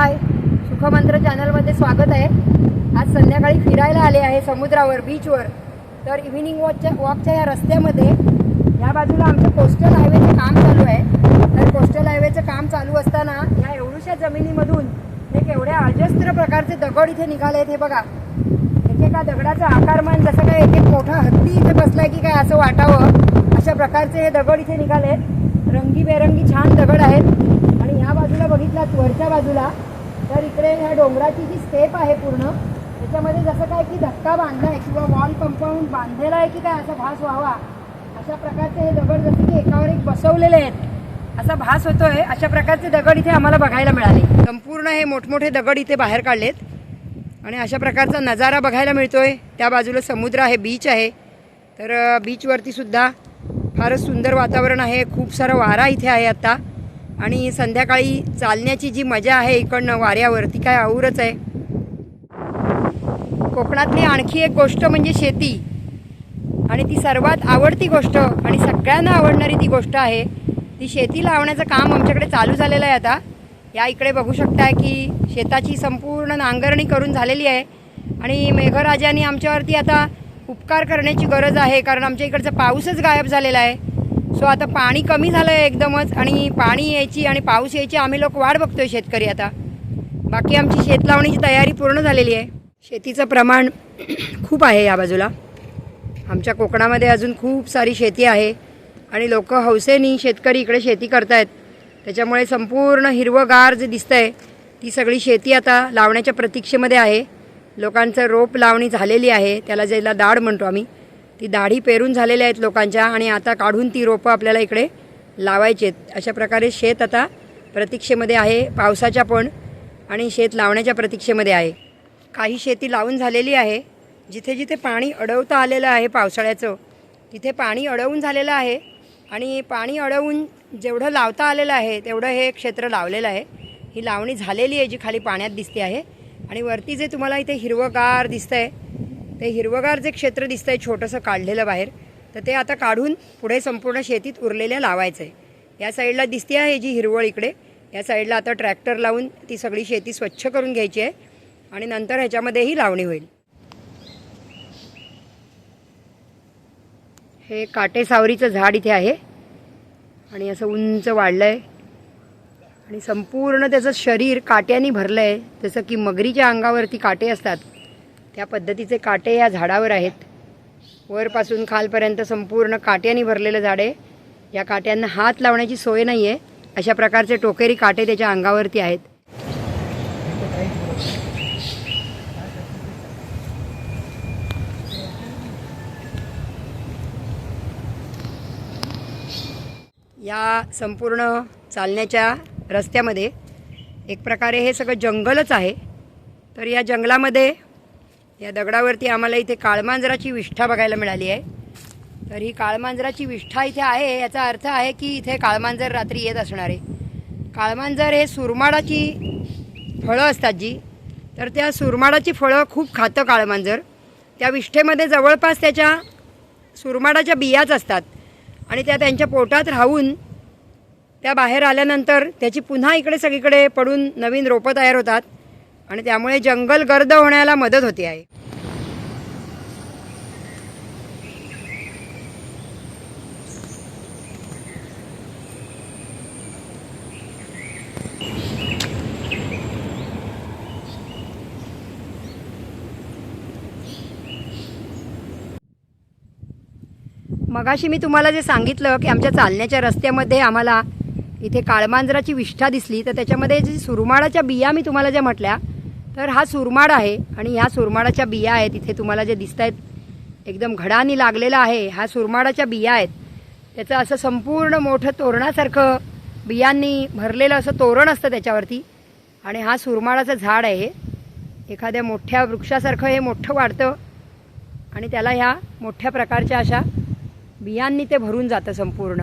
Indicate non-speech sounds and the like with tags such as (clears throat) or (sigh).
हाय. सुखमंत्र चॅनलमध्ये स्वागत आहे. आज संध्याकाळी फिरायला आले आहे समुद्रावर बीचवर तर इव्हिनिंग वॉकच्या वॉकच्या या रस्त्यामध्ये या बाजूला आमचं कोस्टल हायवेचं काम चालू आहे. तर कोस्टल हायवेचं काम चालू असताना या एवढ्याशा जमिनीमधून एक एवढ्या अजस्त्र प्रकारचे दगड इथे निघाले आहेत हे बघा. एकेका दगडाचं आकारमान जसं काय एक एक मोठा हत्ती इथे बसलाय की काय असं वाटावं अशा प्रकारचे हे दगड इथे निघाले रंगीबेरंगी छान दगड आहेत. बघितलात वरच्या बाजूला तर इकडे ह्या डोंगराची जी स्टेप आहे पूर्ण त्याच्यामध्ये जसं काय की धक्का बांधलाय किंवा वॉल कंपाऊंड बांधलेला आहे की काय असा भास व्हावा अशा प्रकारचे हे दगड जसे की एकावर एक बसवलेले आहेत असा भास होतोय अशा प्रकारचे दगड इथे आम्हाला बघायला मिळाले. संपूर्ण हे मोठमोठे दगड इथे बाहेर काढलेत आणि अशा प्रकारचा नजारा बघायला मिळतोय. त्या बाजूला समुद्र आहे बीच आहे. तर बीचवरती सुद्धा फारच सुंदर वातावरण आहे. खूप सारा वारा इथे आहे आता. आणि संध्याकाळी चालण्याची जी मजा आहे इकडनं वाऱ्यावर ती काय आऊरच आहे. कोकणातली आणखी एक गोष्ट म्हणजे शेती. आणि ती सर्वात आवडती गोष्ट आणि सगळ्यांना आवडणारी ती गोष्ट आहे ती शेती लावण्याचं काम आमच्याकडे चालू झालेलं आहे आता. या इकडे बघू शकताय की शेताची संपूर्ण नांगरणी करून झालेली आहे. आणि मेघराजाने आमच्यावरती आता उपकार करण्याची गरज आहे कारण आमच्या इकडचा पाऊसच गायब झालेला आहे. सो आता पाणी कमी झालं आहे एकदमच आणि पाणी यायची आणि पाऊस यायची आम्ही लोक वाट बघतोय शेतकरी आता. बाकी आमची शेत लावणीची तयारी पूर्ण झालेली आहे. शेतीचं प्रमाण (clears throat) खूप आहे या बाजूला. आमच्या कोकणामध्ये अजून खूप सारी शेती आहे आणि लोक हौसेनी शेतकरी इकडे शेती करतायत. त्याच्यामुळे संपूर्ण हिरवंगार जे आहे ती सगळी शेती आता लावण्याच्या प्रतीक्षेमध्ये आहे. लोकांचं रोप लावणी झालेली आहे त्याला ज्याला दाढ म्हणतो आम्ही. ती दाढी पेरून झालेल्या आहेत लोकांच्या आणि आता काढून ती रोपं आपल्याला इकडे लावायची आहेत. अशा प्रकारे शेत आता प्रतीक्षेमध्ये आहे पावसाच्या पण आणि शेत लावण्याच्या प्रतीक्षेमध्ये आहे. काही शेती लावून झालेली आहे. जिथे जिथे पाणी अडवता आलेलं आहे पावसाळ्याचं तिथे पाणी अडवून झालेलं आहे आणि पाणी अडवून जेवढं लावता आलेलं आहे तेवढं हे क्षेत्र लावलेलं आहे. ही लावणी झालेली आहे जी खाली पाण्यात दिसते आहे. आणि वरती जे तुम्हाला इथे हिरवंगार आहे ते हिरवगार जे क्षेत्र दिसतंय छोटंसं काढलेलं बाहेर तर ते आता काढून पुढे संपूर्ण शेतीत उरलेल्या लावायचं आहे या साईडला दिसते आहे जी हिरवळ इकडे. या साईडला आता ट्रॅक्टर लावून ती सगळी शेती स्वच्छ करून घ्यायची आहे आणि नंतर ह्याच्यामध्येही लावणी होईल. हे काटे सावरीचं झाड इथे आहे आणि असं उंच वाढलं आहे आणि संपूर्ण त्याचं शरीर काट्याने भरलं आहे जसं की मगरीच्या अंगावरती काटे असतात त्या पद्धतीचे काटे या झाडावर आहेत. वरपासून खालपर्यंत संपूर्ण काट्याने भरलेलं झाड आहे. या काट्यांना हात लावण्याची सोय नाही आहे अशा प्रकारचे टोकेरी काटे त्याच्या अंगावरती आहेत. या संपूर्ण चालण्याच्या रस्त्यामध्ये एक प्रकारे हे सगळं जंगलच आहे. तर या जंगलामध्ये या दगडावरती आम्हाला इथे काळमांजराची विष्ठा बघायला मिळाली आहे. तर ही काळमांजराची विष्ठा इथे आहे याचा अर्थ आहे की इथे काळमांजर रात्री येत असणार आहे. काळमांजर हे सुरमाडाची फळं असतात जी. तर त्या सुरमाडाची फळं खूप खातं काळमांजर. त्या विष्ठेमध्ये जवळपास त्याच्या सुरमाडाच्या बियाच असतात आणि त्या त्यांच्या पोटात राहून त्या बाहेर आल्यानंतर त्याची पुन्हा इकडे सगळीकडे पडून नवीन रोपं तयार होतात. आणि त्यामुळे जंगल गर्द होण्याला मदत होते आहे. मगाशी मी तुम्हाला जे सांगितलं की आमच्या चालण्याच्या रस्त्यामध्ये आम्हाला इथे काळमांजराची विष्ठा दिसली तर त्याच्यामध्ये जी सुरमाडाच्या बिया मी तुम्हाला ज्या म्हटल्या तर हा सुरमाड आहे आणि ह्या सुरमाडाच्या बिया आहेत. इथे तुम्हाला जे दिसत आहेत एकदम घडानी लागलेला आहे. हा सुरमाडाच्या बिया आहेत. त्याचं असं संपूर्ण मोठं तोरणासारखं बियांनी भरलेलं असं तोरण असतं त्याच्यावरती. आणि हा सुरमाडाचं झाड आहे हे. एखाद्या मोठ्या वृक्षासारखं हे मोठं वाढतं. आणि त्याला ह्या मोठ्या प्रकारच्या अशा बियांनी ते भरून जातं संपूर्ण.